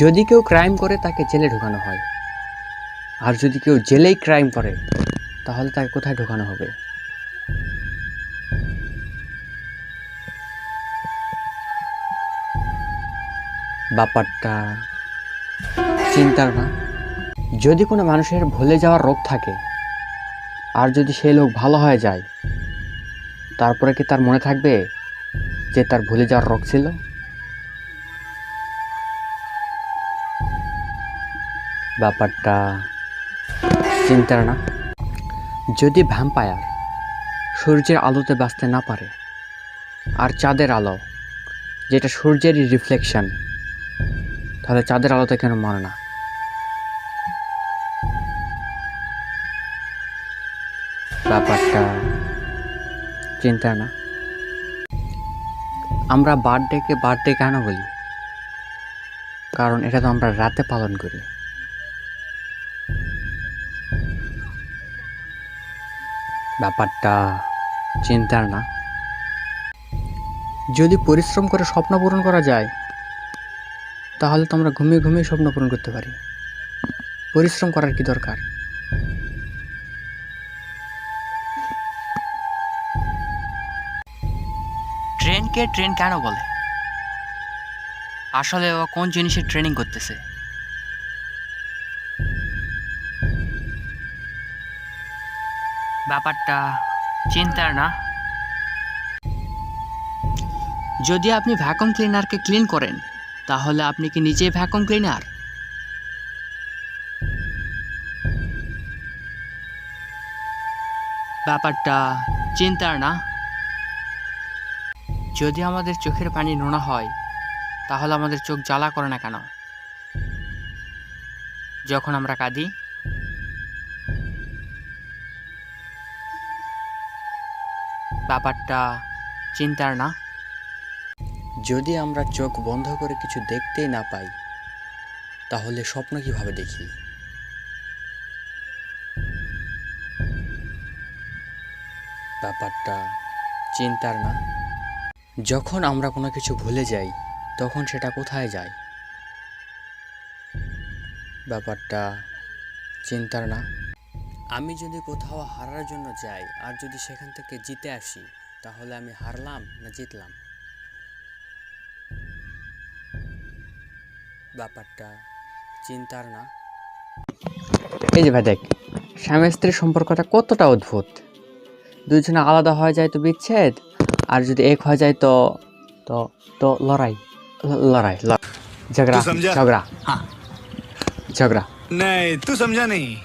যদি কেউ ক্রাইম করে, তাকে জেলে ঢোকানো হয়। আর যদি কেউ জেলেই ক্রাইম করে, তাহলে তাকে কোথায় ঢোকানো হবে? ব্যাপারটা চিন্তার না যদি কোনো মানুষের ভুলে যাওয়ার রোগ থাকে, আর যদি সেই লোক ভালো হয়ে যায়, তারপরে কি তার মনে থাকবে যে তার ভুলে যাওয়ার রোগ ছিল? ব্যাপারটা চিন্তার না। যদি ভ্যাম্পায়ার সূর্যের আলোতে বাঁচতে না পারে, আর চাঁদের আলো, যেটা সূর্যেরই রিফ্লেকশন, তাহলে চাঁদের আলোতে কেন মরে না? ব্যাপারটা চিন্তা না। আমরা বার্থডেকে বার্থডে কেন বলি? কারণ এটা তো আমরা রাতে পালন করি। ব্যাপারটা চিন্তার না। যদি পরিশ্রম করে স্বপ্ন পূরণ করা যায়, তাহলে তো আমরা ঘুমিয়ে ঘুমিয়ে স্বপ্ন পূরণ করতে পারি। পরিশ্রম করার কি দরকার? ট্রেনকে ট্রেন কেন বলে? আসলে ও কোন জিনিসের ট্রেনিং করতেছে? ব্যাপারটা চিন্তার না। যদি আপনি ভ্যাকুম ক্লিনারকে ক্লিন করেন, তাহলে আপনি কি নিজেই ভ্যাকুম ক্লিনার ব্যাপারটা চিন্তার না। যদি আমাদের চোখের পানি নোনা হয়, তাহলে আমাদের চোখ জ্বালা করে না কেন? যখন আমরা কাঁদি ব্যাপারটা চিন্তার না। যদি আমরা চোখ বন্ধ করে কিছু দেখতেই না পাই, তাহলে স্বপ্ন কীভাবে দেখি? ব্যাপারটা চিন্তার না। যখন আমরা কোনো কিছু ভুলে যাই, তখন সেটা কোথায় যায়? ব্যাপারটা চিন্তার না। আমি যদি কোথাও হারার জন্য যাই আর যদি সেখান থেকে জিতে আসি তাহলে আমি হারলাম না জিতলাম? ব্যাপারটা চিন্তার না। এই যে ভাই দেখ স্বামী স্ত্রীর সম্পর্কটা কতটা অদ্ভুত। দুজনে আলাদা হয়ে যায় তো বিচ্ছেদ আর যদি এক হয়ে যায় তো তো তো লড়াই। লড়াই ঝগড়া ঝগড়া। হ্যাঁ। ঝগড়া। নেই তুই সমঝা নেই।